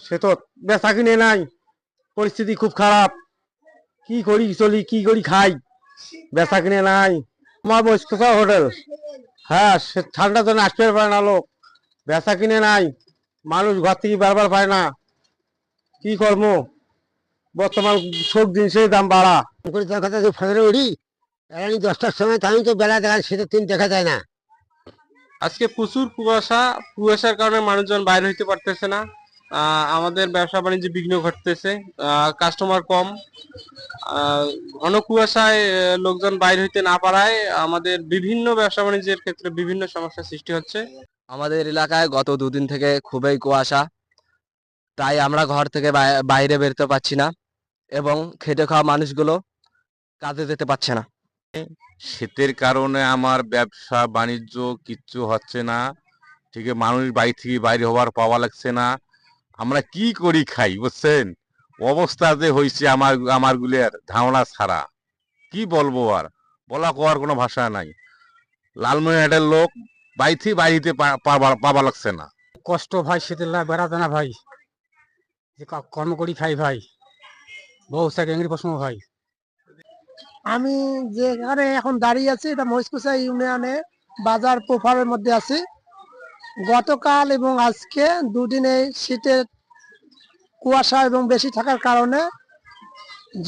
সে তো বেচা কিনে নাই পরিস্থিতি খুব খারাপ। কি করি চলি কি করি খাই? বেচা কিনে নাই। আমার বৈশা হোটেল। হ্যাঁ সে ঠান্ডা জন্য আসতে পারে না লোক। বেচা কিনে নাই। মানুষ ঘর থেকে বারবার পায় না। কি কর্ম বর্তমান সব জিনিসের দাম বাড়া। করে দেখা যায় যে ফজরে উঠি রানি দশটার সময় তাই তো বেলা দেখা শীতের দিন দেখা যায় না। আজকে প্রচুর কুয়াশা। কুয়াশার কারণে মানুষজন বাইরে হইতে পারতেছে না। আমাদের ব্যবসা বাণিজ্য বিঘ্ন ঘটতেছে। কাস্টমার কম। ঘন কুয়াশায় লোকজন বাইরে হইতে না পারায় আমাদের বিভিন্ন ব্যবসা বাণিজ্যের ক্ষেত্রে বিভিন্ন সমস্যার সৃষ্টি হচ্ছে। আমাদের এলাকায় গত দুদিন থেকে খুবই কুয়াশা। তাই আমরা ঘর থেকে বাইরে বেরোতে পারছি না এবং খেটে খাওয়া মানুষগুলো কাজে যেতে পারছে না। শীতের কারণে আমার ব্যবসা বাণিজ্য কিচ্ছু হচ্ছে না। ঠিক মানুষ বাড়ি থেকে বাইরে হওয়ার পাওয়া লাগছে না। আমরা কি করি খাই বুঝছেন? অবস্থা যে হয়েছে আমার আমার গুলের ধারণা ছাড়া। কি বলব আর? বলা কোয়ার কোনো ভাষা নাই। লালমনিরহাটের লোক বাড়ি থেকে বাড়িতে পাওয়া লাগছে না। কষ্ট ভাই শীতের লা বেড়াতে না ভাই। যে কা- কর্ম করি খাই ভাই। বউ এঙ্গি প্রশ্ন ভাই। আমি যেখানে এখন দাঁড়িয়ে আছি এটা মহিষকুচা ইউনিয়নে বাজার প্রোফারের মধ্যে আছি। গতকাল এবং আজকে দুদিনে শীতের কুয়াশা এবং বেশি থাকার কারণে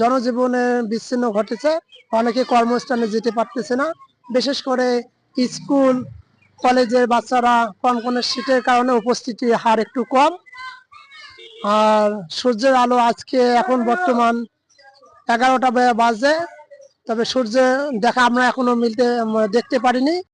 জনজীবনে বিচ্ছিন্ন ঘটেছে। অনেকে কর্মস্থানে যেতে পারতেছে না। বিশেষ করে স্কুল, কলেজের বাচ্চারা কনকনে শীতের কারণে উপস্থিতির হার একটু কম। আর সূর্যের আলো আজকে এখন বর্তমান এগারোটা বাজে, তবে সূর্যের দেখা আমরা এখনও মিলতে, দেখতে পারিনি।